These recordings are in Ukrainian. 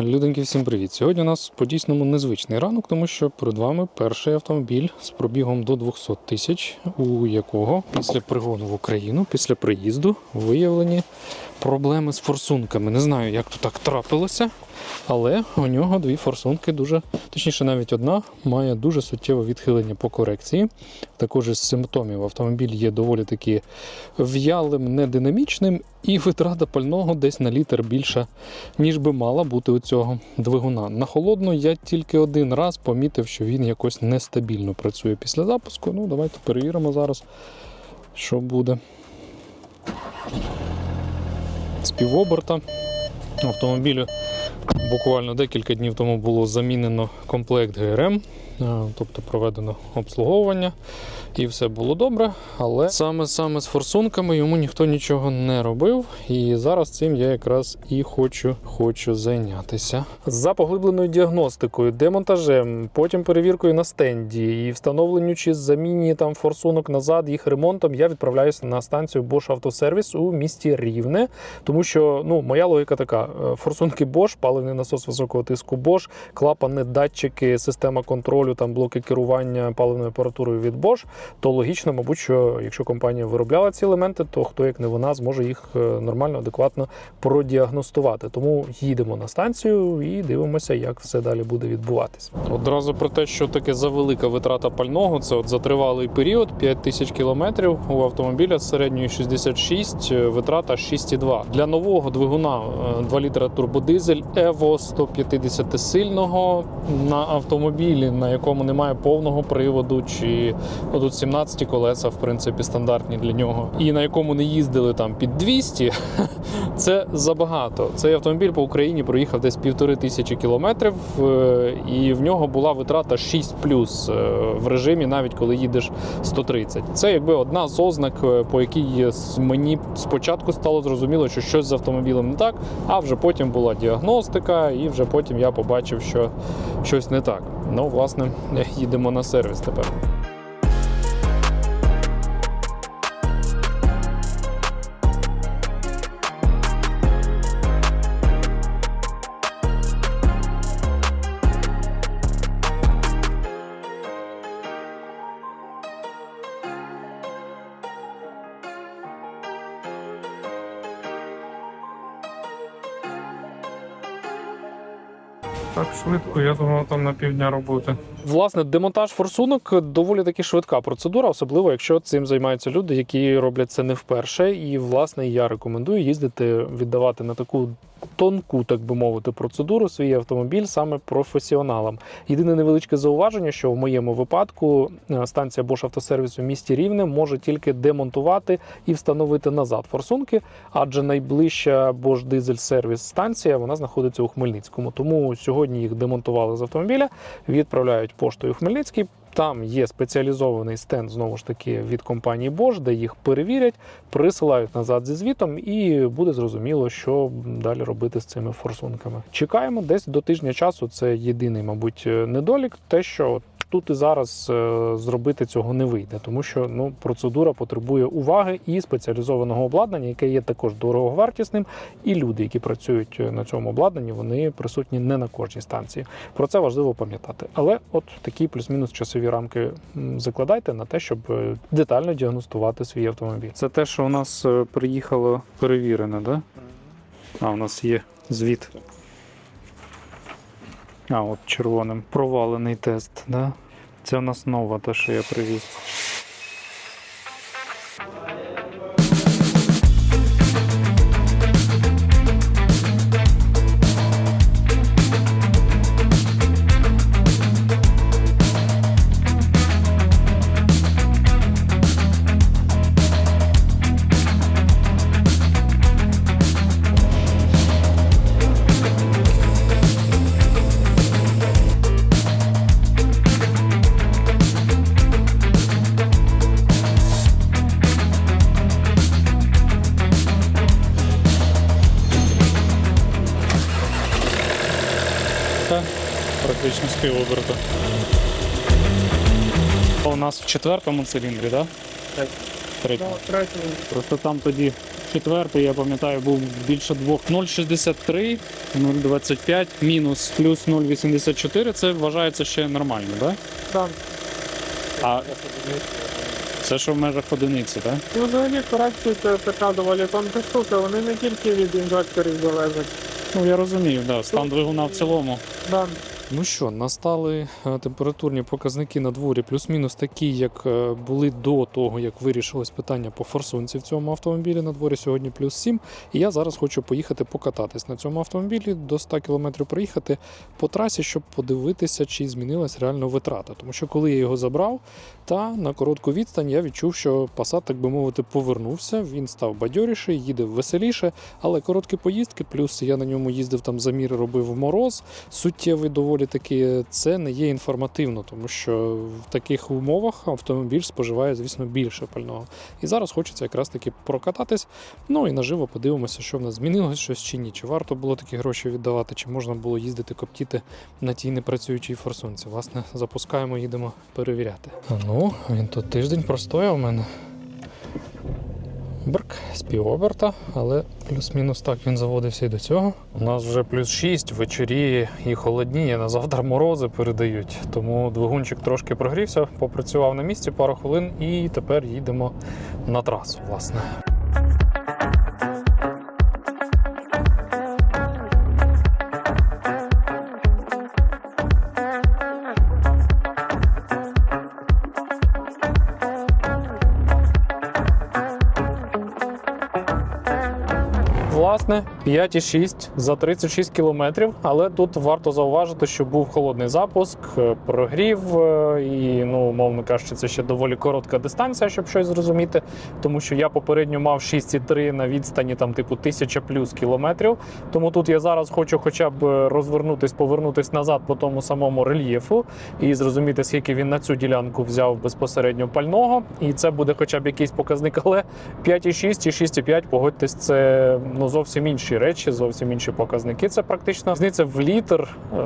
Люденьки, всім привіт! Сьогодні у нас по дійсному незвичний ранок, тому що перед вами перший автомобіль з пробігом до 200 тисяч, у якого після пригону в Україну, після приїзду, виявлені проблеми з форсунками. Не знаю, як то так трапилося, але у нього дві форсунки дуже, точніше, навіть одна має дуже суттєве відхилення по корекції. Також із симптомів автомобіль є доволі таки в'ялим, нединамічним, і витрата пального десь на літр більша, ніж би мала бути у цього двигуна. На холодно я тільки один раз помітив, що він якось нестабільно працює після запуску. Ну, давайте перевіримо зараз, що буде. З півоберта автомобілю. Буквально декілька днів тому було замінено комплект ГРМ, тобто проведено обслуговування, і все було добре. Але саме саме з форсунками йому ніхто нічого не робив. І зараз цим я якраз і хочу, хочу зайнятися. За поглибленою діагностикою, демонтажем, потім перевіркою на стенді і встановленню чи заміні там форсунок назад, їх ремонтом, я відправляюся на станцію Bosch Автосервіс у місті Рівне. Тому що ну, моя логіка така: е, форсунки Bosch, паливний насос високого тиску Bosch, клапани, датчики, система контролю, там блоки керування паливною апаратурою від Bosch, то логічно, мабуть, що якщо компанія виробляла ці елементи, то хто як не вона зможе їх е, нормально, адекватно продіагностувати. Тому їдемо на станцію і дивимося, як все далі буде відбуватись. Одразу про те, що таке за велика витрата пального, це от за тривалий період 5 тисяч кілометрів у автомобіля з середньою 66, е, витрата 6,2. Для нового двигуна е, 2 літра турбодизель Evo 150 сильного на автомобілі, на якому немає повного приводу, чи тут 17 колеса, в принципі, стандартні для нього, і на якому не їздили там під 200, це забагато. Цей автомобіль по Україні проїхав десь півтори тисячі кілометрів, е, і в нього була витрата 6 плюс е, в режимі, навіть коли їдеш 130. Це якби одна з ознак, е, по якій мені спочатку стало зрозуміло, що щось з автомобілем не так, а вже потім була діагностика, і вже потім я побачив, що щось не так. Ну, власне, їдемо на сервіс тепер. Так швидко, я думав, там на півдня роботи. Власне, демонтаж форсунок доволі таки швидка процедура, особливо якщо цим займаються люди, які роблять це не вперше. І власне я рекомендую їздити, віддавати на таку тонку, так би мовити, процедуру свій автомобіль саме професіоналам. Єдине невеличке зауваження, що в моєму випадку е, станція Bosch автосервісу в місті Рівне може тільки демонтувати і встановити назад форсунки, адже найближча Bosch Diesel сервіс станція вона знаходиться у Хмельницькому. Тому сьогодні їх демонтували з автомобіля, відправляють поштою Хмельницький. Там є спеціалізований стенд знову ж таки від компанії Bosch, де їх перевірять, присилають назад зі звітом, і буде зрозуміло, що далі робити з цими форсунками. Чекаємо десь до тижня часу. Це єдиний, мабуть, недолік, те, що тут і зараз е, зробити цього не вийде, тому що ну процедура потребує уваги і спеціалізованого обладнання, яке є також дороговартісним. І люди, які працюють на цьому обладнанні, вони присутні не на кожній станції. Про це важливо пам'ятати. Але от такі плюс-мінус часові рамки закладайте на те, щоб е, детально діагностувати свій автомобіль. Це те, що у нас е, приїхало перевірене, да? А, у нас є звіт. А, от червоним. Провалений тест, да? Це у нас нова, те, що я привіз. Практично з. У нас в четвертому циліндрі, так? Так. Третьому. Просто там тоді Четвертий, я пам'ятаю, був більше двох. 0,63, 0,25, мінус плюс 0,84. Це вважається ще нормально, так? Так. А це що в межах одиниці, так? Ну, взагалі корекції це така доволі тонка штука, вони не тільки від інжекторів залежать. Ну я розумію, да. стан двигуна в цілому. Да. Ну що, настали е, температурні показники на дворі, плюс-мінус такі, як е, були до того, як вирішилось питання по форсунці в цьому автомобілі. На дворі сьогодні плюс 7. І я зараз хочу поїхати покататись на цьому автомобілі, до 100 км проїхати по трасі, щоб подивитися, чи змінилась реально витрата. Тому що коли я його забрав, та на коротку відстань я відчув, що Passat, так би мовити, повернувся. Він став бадьоріший, їде веселіше, але короткі поїздки, плюс я на ньому їздив там заміри, робив мороз, суттєвий доволі таки це не є інформативно, тому що в таких умовах автомобіль споживає, звісно, більше пального. І зараз хочеться якраз таки прокататись. Ну і наживо подивимося, що в нас змінилось щось чи ні. Чи варто було такі гроші віддавати, чи можна було їздити коптіти на тій непрацюючій форсунці. Власне, запускаємо, їдемо перевіряти. Ну, він тут тиждень простояв у мене. Брк з півоберта, але плюс-мінус так він заводився і до цього. У нас вже плюс 6, ввечері і холодніє. На завтра морози передають. Тому двигунчик трошки прогрівся, попрацював на місці пару хвилин і тепер їдемо на трасу, власне. Власне, 5,6 за 36 кілометрів, але тут варто зауважити, що був холодний запуск, е, прогрів, е, і ну, умовно кажучи, це ще доволі коротка дистанція, щоб щось зрозуміти. Тому що я попередньо мав 6,3 на відстані там типу 1000 плюс кілометрів. Тому тут я зараз хочу хоча б розвернутись, повернутись назад по тому самому рельєфу і зрозуміти, скільки він на цю ділянку взяв безпосередньо пального. І це буде хоча б якийсь показник, але 5,6 і 6,5, погодьтесь, це ну зовсім інші речі, зовсім інші показники. Це практично різниця в літр е,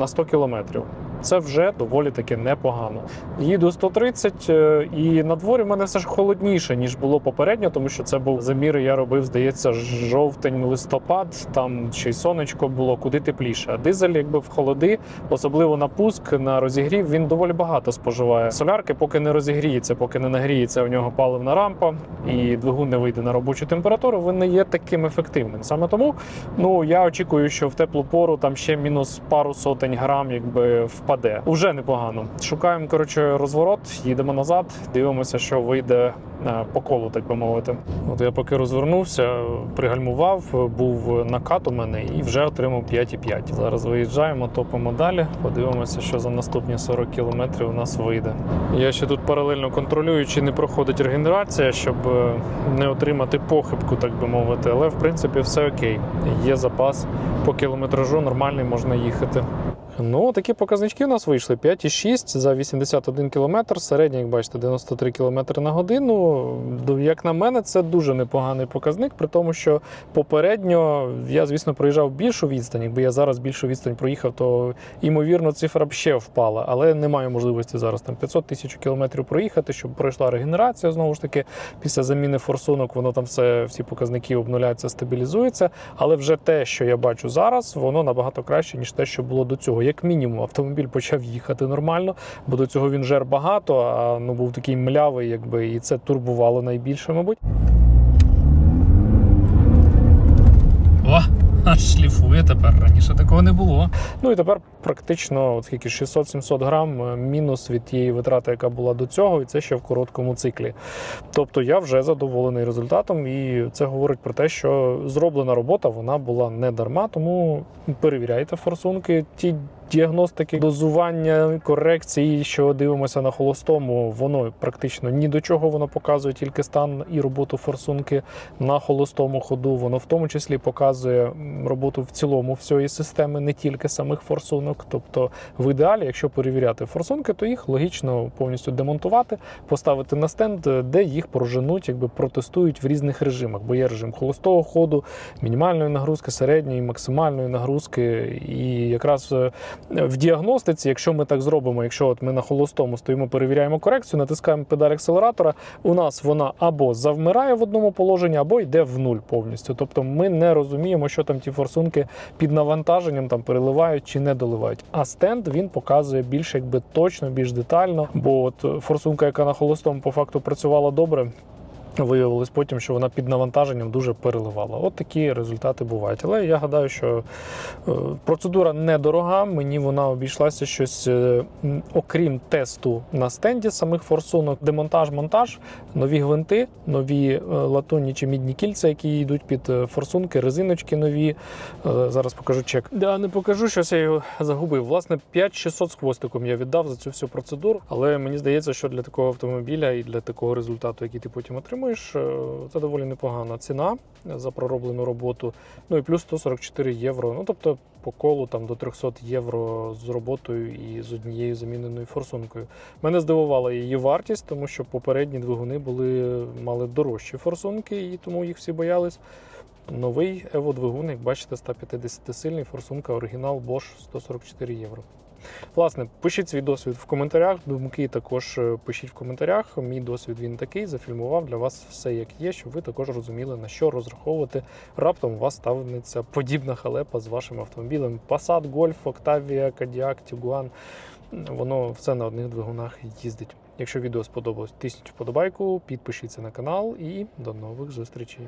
на 100 кілометрів. Це вже доволі таки непогано. Їду 130, е, і на дворі в мене все ж холодніше, ніж було попередньо, тому що це був заміри, я робив, здається, жовтень, листопад, там ще й сонечко було куди тепліше. А дизель, якби в холоди, особливо на пуск, на розігрів, він доволі багато споживає. Солярки, поки не розігріється, поки не нагріється у нього паливна рампа, і двигун не вийде на робочу температуру, він не є таким ефективним. Саме тому ну я очікую, що в теплу пору там ще мінус пару сотень грам, якби впаде. Уже непогано. Шукаємо коротше розворот, їдемо назад, дивимося, що вийде е, по колу, так би мовити. От я поки розвернувся, пригальмував, був накат у мене і вже отримав 5,5. Зараз виїжджаємо, топимо далі. Подивимося, що за наступні 40 кілометрів у нас вийде. Я ще тут паралельно контролюю, чи не проходить регенерація, щоб е, не отримати похибку, так би мовити. Але в принципі все окей. Є запас по кілометражу, нормальний можна їхати. Ну, такі показнички у нас вийшли: 5,6 за 81 км, середня, як бачите, 93 км на годину. Як на мене, це дуже непоганий показник, при тому, що попередньо я, звісно, проїжджав більшу відстань. Якби я зараз більшу відстань проїхав, то ймовірно цифра б ще впала, але немає можливості зараз там 500 тисяч кілометрів проїхати, щоб пройшла регенерація. Знову ж таки, після заміни форсунок воно там все, всі показники обнуляються, стабілізується. Але вже те, що я бачу зараз, воно набагато краще, ніж те, що було до цього. Як мінімум, автомобіль почав їхати нормально, бо до цього він жер багато, а ну був такий млявий, якби і це турбувало найбільше, мабуть. О, аж шліфує тепер. Раніше такого не було. Ну і тепер практично от скільки 600-700 грам е, мінус від тієї витрати, яка була до цього, і це ще в короткому циклі. Тобто я вже задоволений результатом, і це говорить про те, що зроблена робота вона була не дарма, тому перевіряйте форсунки. Ті діагностики, дозування, корекції, що дивимося на холостому, воно практично ні до чого воно показує тільки стан і роботу форсунки на холостому ходу. Воно в тому числі показує роботу в цілому всієї системи, не тільки самих форсунок. Тобто, в ідеалі, якщо перевіряти форсунки, то їх логічно повністю демонтувати, поставити на стенд, де їх проженуть, якби протестують в різних режимах. Бо є режим холостого ходу, мінімальної нагрузки, середньої, максимальної нагрузки. І якраз е, В діагностиці, якщо ми так зробимо, якщо от ми на холостому стоїмо, перевіряємо корекцію, натискаємо педаль акселератора, у нас вона або завмирає в одному положенні, або йде в нуль повністю. Тобто ми не розуміємо, що там ті форсунки під навантаженням там переливають чи не доливають. А стенд він показує більш якби точно, більш детально. Бо от форсунка, яка на холостому по факту працювала добре. Виявилось потім, що вона під навантаженням дуже переливала. От такі результати бувають. Але я гадаю, що е, процедура недорога. Мені вона обійшлася щось, е, окрім тесту на стенді самих форсунок, демонтаж, монтаж, нові гвинти, нові е, латунні чи мідні кільця, які йдуть під форсунки, резиночки нові. Зараз покажу чек. Да, не покажу, щось я його загубив. Власне, 5600 з хвостиком я віддав за цю всю процедуру. Але мені здається, що для такого автомобіля і для такого результату, який ти потім отримуєш, е, це доволі непогана ціна за пророблену роботу. Ну і плюс 144 євро. Ну тобто по колу там до 300 євро з роботою і з однією заміненою форсункою. Мене здивувала її вартість, тому що попередні двигуни були мали дорожчі форсунки, і тому їх всі боялись. Новий Evo двигун, як бачите, 150 сильний форсунка оригінал Bosch 144 євро. Власне, пишіть свій досвід в коментарях. Думки також е, пишіть в коментарях. Мій досвід він такий. Зафільмував для вас все як є, щоб ви також розуміли, на що розраховувати. Раптом у вас ставиться подібна халепа з вашим автомобілем. Passat, Golf, Octavia, Cadillac, Tiguan. Воно все на одних двигунах їздить. Якщо відео сподобалось, тисніть вподобайку, підпишіться на канал і до нових зустрічей.